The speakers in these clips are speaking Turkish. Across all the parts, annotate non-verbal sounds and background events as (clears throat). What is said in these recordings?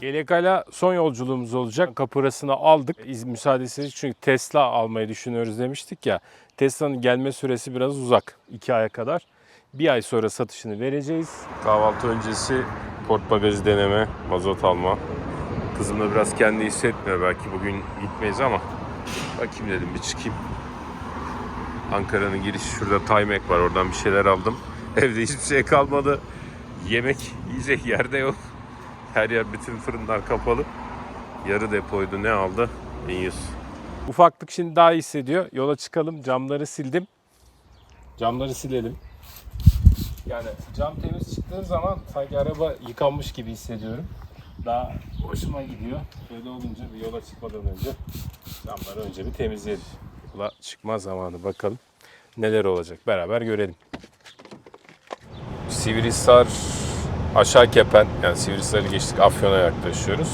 GLK'la son yolculuğumuz olacak. Kapırasını aldık. İz müsaadesi çünkü Tesla almayı düşünüyoruz demiştik ya. Tesla'nın gelme süresi biraz uzak. 2 aya kadar. Bir ay sonra satışını vereceğiz. Kahvaltı öncesi port bagajı deneme, mazot alma. Kızım da biraz kendi hissetmiyor. Belki bugün gitmeyiz ama bakayım dedim bir çıkayım. Ankara'nın girişi şurada Timek var. Oradan bir şeyler aldım. (laughs) Evde hiçbir şey kalmadı. Yemek yiyecek yerde yok. Her yer bütün fırınlar kapalı. Yarı depoydu ne aldı? 1100. Ufaklık şimdi daha iyi hissediyor. Yola çıkalım. Camları sildim. Camları silelim. Yani cam temiz çıktığı zaman sanki araba yıkanmış gibi hissediyorum. Daha hoşuma gidiyor. Böyle olunca bir yola çıkmadan önce camları önce bir temizleyelim. Yola çıkma zamanı bakalım. Neler olacak beraber görelim. Sivrihisar aşağı kepen yani Sivrihisar'ı geçtik Afyon'a yaklaşıyoruz.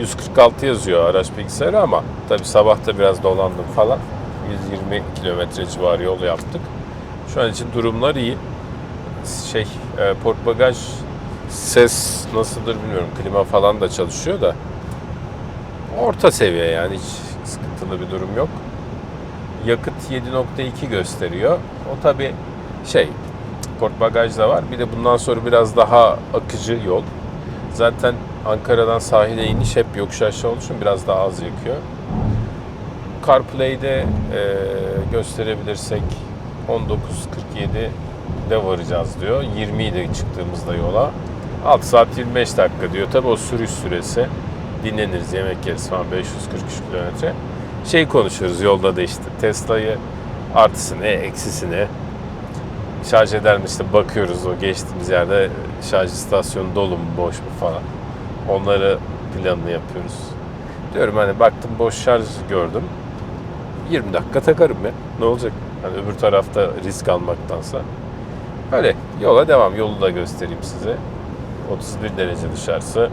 146 yazıyor araç bilgisayarı ama tabi sabah da biraz dolandım falan. 120 kilometre civarı yol yaptık. Şu an için durumlar iyi. Şey e, port bagaj ses nasıldır bilmiyorum. Klima falan da çalışıyor da orta seviye yani hiç sıkıntılı bir durum yok. Yakıt 7.2 gösteriyor. O tabi şey port bagaj da var. Bir de bundan sonra biraz daha akıcı yol. Zaten Ankara'dan sahile iniş hep yokuş aşağı olduğu için biraz daha az yakıyor. CarPlay'de e, gösterebilirsek 19.47'de varacağız diyor. 20 ile çıktığımızda yola. 6 saat 25 dakika diyor. Tabi o sürüş süresi. Dinleniriz, yemek yeriz falan 543 kilometre. Şey konuşuyoruz yolda da işte Tesla'yı artısı ne, eksisi ne, şarj eder mi bakıyoruz o geçtiğimiz yerde şarj istasyonu dolu mu boş mu falan. Onları planını yapıyoruz. Diyorum hani baktım boş şarj gördüm. 20 dakika takarım ya. Ne olacak? Hani öbür tarafta risk almaktansa. Öyle yola devam. Yolu da göstereyim size. 31 derece dışarısı.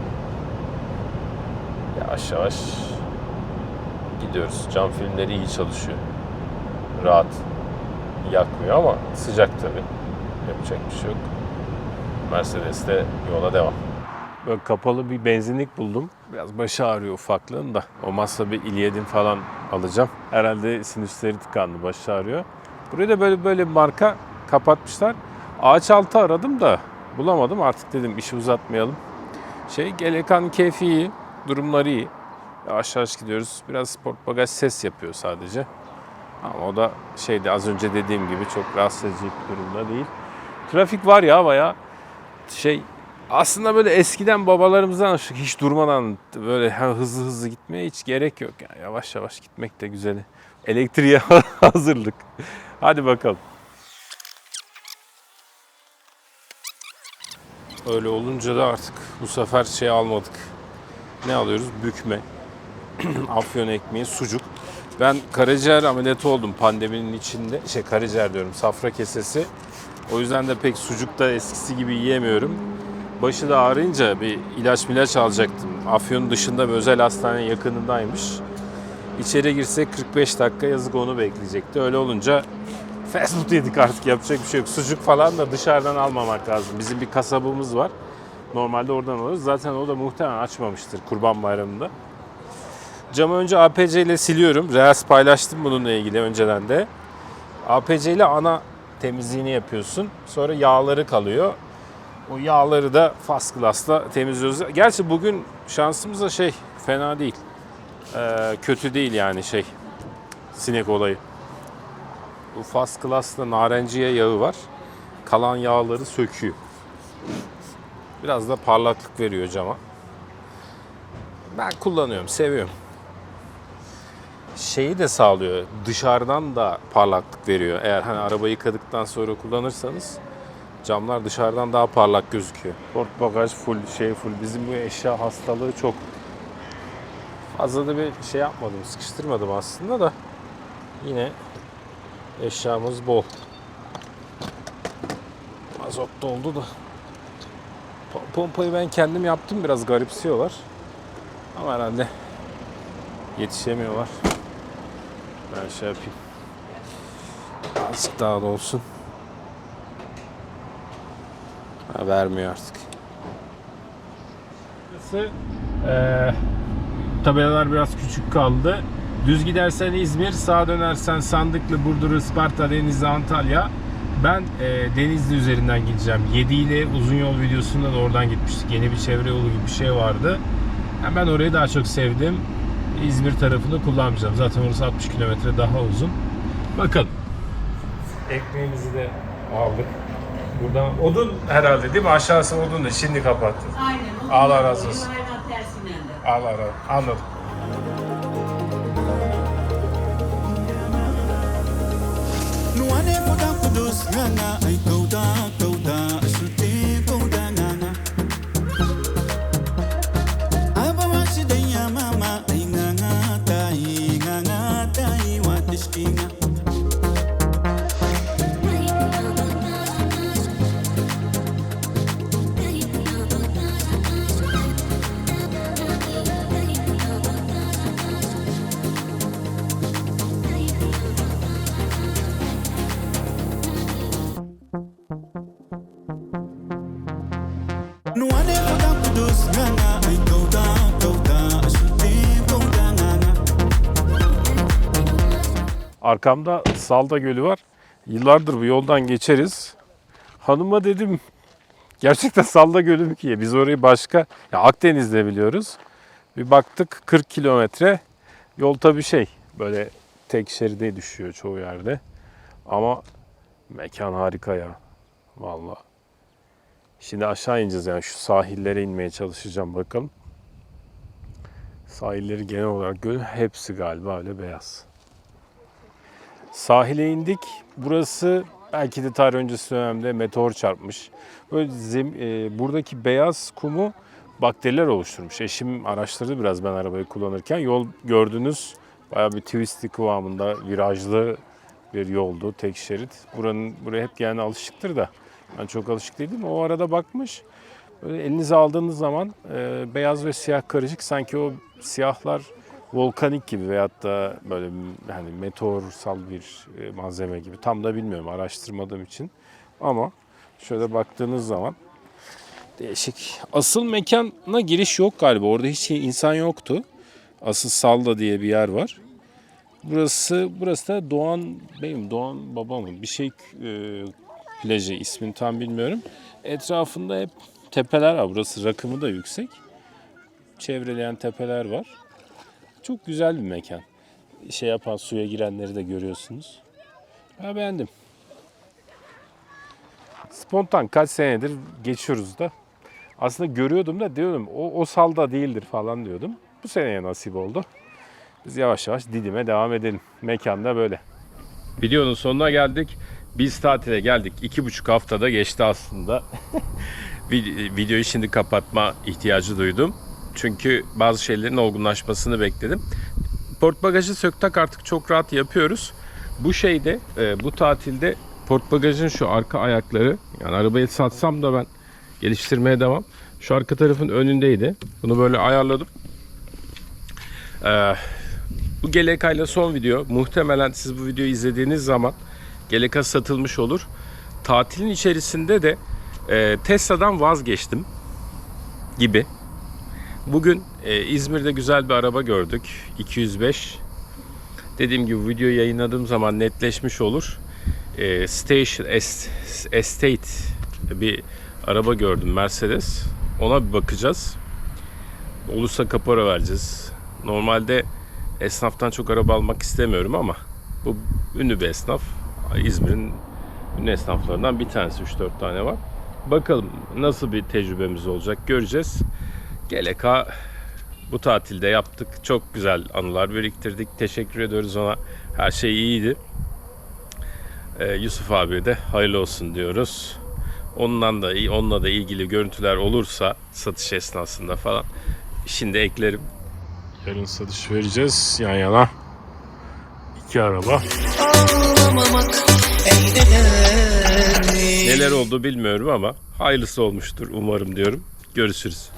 Yavaş yavaş gidiyoruz. Cam filmleri iyi çalışıyor. Rahat yakmıyor ama sıcak tabii. Yapacak bir şey yok. Mercedes'te yola devam. Böyle kapalı bir benzinlik buldum. Biraz başı ağrıyor ufaklığın da. Olmazsa bir ilyedin falan alacağım. Herhalde sinüsleri tıkandı, başı ağrıyor. Buraya da böyle böyle marka kapatmışlar. Ağaç altı aradım da bulamadım. Artık dedim işi uzatmayalım. Şey GLK'nın keyfi iyi, durumları iyi. Yavaş yavaş gidiyoruz. Biraz sport bagaj ses yapıyor sadece. Ama o da şeydi az önce dediğim gibi çok rahatsız edici bir durumda değil. Trafik var ya baya şey aslında böyle eskiden babalarımızdan hiç durmadan böyle hızlı hızlı gitmeye hiç gerek yok. Yani yavaş yavaş gitmek de güzel. Elektriğe (laughs) hazırlık. Hadi bakalım. Öyle olunca da artık bu sefer şey almadık. Ne alıyoruz? Bükme. (clears throat) Afyon ekmeği, sucuk. Ben karaciğer ameliyatı oldum pandeminin içinde. Şey karaciğer diyorum, safra kesesi. O yüzden de pek sucuk da eskisi gibi yiyemiyorum. Başı da ağrıyınca bir ilaç milaç alacaktım. Afyon'un dışında bir özel hastane yakınındaymış. İçeri girsek 45 dakika yazık onu bekleyecekti. Öyle olunca fast food yedik artık yapacak bir şey yok. Sucuk falan da dışarıdan almamak lazım. Bizim bir kasabımız var. Normalde oradan alırız. Zaten o da muhtemelen açmamıştır Kurban Bayramı'nda. Camı önce APC ile siliyorum. Reels paylaştım bununla ilgili önceden de. APC ile ana temizliğini yapıyorsun. Sonra yağları kalıyor. O yağları da Fast Glass'la temizliyoruz. Gerçi bugün şansımıza şey fena değil. Ee, kötü değil yani şey sinek olayı. Bu Fast Glass'ta narenciye yağı var. Kalan yağları söküyor. Biraz da parlaklık veriyor cama. Ben kullanıyorum, seviyorum şeyi de sağlıyor. Dışarıdan da parlaklık veriyor. Eğer hani arabayı yıkadıktan sonra kullanırsanız camlar dışarıdan daha parlak gözüküyor. Port bagaj full, şey full. Bizim bu eşya hastalığı çok. Fazla da bir şey yapmadım, sıkıştırmadım aslında da yine eşyamız bol. Mazot doldu da. Pom- Pompayı ben kendim yaptım biraz garipsiyorlar. Ama herhalde yetişemiyorlar. Ben şey yapayım. Azıcık daha da olsun. Ha, vermiyor artık. Eee tabelalar biraz küçük kaldı. Düz gidersen İzmir, sağa dönersen Sandıklı, Burdur, Isparta, Denizli, Antalya. Ben eee, Denizli üzerinden gideceğim. 7 ile uzun yol videosunda da oradan gitmiştik. Yeni bir çevre yolu gibi bir şey vardı. Yani ben orayı daha çok sevdim. İzmir tarafını kullanmayacağım. Zaten orası 60 kilometre daha uzun. Bakalım. Ekmeğimizi de aldık. Buradan odun herhalde değil mi? Aşağısı odun da şimdi kapattın. Aynen. Allah razı olsun. Aynen tersinden de. Allah. Anladım. Nganga ay kauda kauda Arkamda Salda Gölü var. Yıllardır bu yoldan geçeriz. Hanıma dedim gerçekten Salda Gölü mü ki? Biz orayı başka ya Akdeniz'de biliyoruz. Bir baktık 40 kilometre. Yol tabii şey böyle tek şeride düşüyor çoğu yerde. Ama mekan harika ya. Vallahi. Şimdi aşağı ineceğiz yani şu sahillere inmeye çalışacağım bakalım. Sahilleri genel olarak göl hepsi galiba öyle beyaz. Sahile indik. Burası belki de tarih öncesi dönemde meteor çarpmış. Böyle zem- e, buradaki beyaz kumu bakteriler oluşturmuş. Eşim araştırdı biraz ben arabayı kullanırken. Yol gördünüz bayağı bir twisty kıvamında virajlı bir yoldu. Tek şerit. Buranın buraya hep yani alışıktır da ben çok alışık değildim. O arada bakmış. Böyle elinize aldığınız zaman e, beyaz ve siyah karışık sanki o siyahlar volkanik gibi veyahut da böyle hani meteorsal bir e, malzeme gibi. Tam da bilmiyorum araştırmadığım için. Ama şöyle baktığınız zaman değişik. Asıl mekana giriş yok galiba. Orada hiç insan yoktu. Asıl Salda diye bir yer var. Burası burası da Doğan Bey'im, Doğan Baba mı? Bir şey e, plajı ismini tam bilmiyorum. Etrafında hep tepeler var. Burası rakımı da yüksek. Çevreleyen tepeler var. Çok güzel bir mekan. Şey yapan suya girenleri de görüyorsunuz. Ben beğendim. Spontan kaç senedir geçiyoruz da. Aslında görüyordum da diyordum o, o salda değildir falan diyordum. Bu seneye nasip oldu. Biz yavaş yavaş Didim'e devam edelim. Mekanda böyle. Videonun sonuna geldik. Biz tatile geldik. İki buçuk haftada geçti aslında. (laughs) Vid- Videoyu şimdi kapatma ihtiyacı duydum. Çünkü bazı şeylerin olgunlaşmasını bekledim. Port bagajı söktak artık çok rahat yapıyoruz. Bu şeyde, e, bu tatilde port bagajın şu arka ayakları, yani arabayı satsam da ben geliştirmeye devam. Şu arka tarafın önündeydi. Bunu böyle ayarladım. Ee, bu GLK ile son video. Muhtemelen siz bu videoyu izlediğiniz zaman GLK satılmış olur. Tatilin içerisinde de e, Tesla'dan vazgeçtim gibi. Bugün e, İzmir'de güzel bir araba gördük. 205. Dediğim gibi videoyu yayınladığım zaman netleşmiş olur. E, Station Es- Estate bir araba gördüm Mercedes. Ona bir bakacağız. Olursa kapora vereceğiz. Normalde esnaftan çok araba almak istemiyorum ama bu ünlü bir esnaf. İzmir'in ünlü esnaflarından bir tanesi 3-4 tane var. Bakalım nasıl bir tecrübemiz olacak göreceğiz. GLK bu tatilde yaptık. Çok güzel anılar biriktirdik. Teşekkür ediyoruz ona. Her şey iyiydi. Ee, Yusuf abi de hayırlı olsun diyoruz. Ondan da iyi, onunla da ilgili görüntüler olursa satış esnasında falan şimdi eklerim. Yarın satış vereceğiz yan yana. İki araba. Neler oldu bilmiyorum ama hayırlısı olmuştur umarım diyorum. Görüşürüz.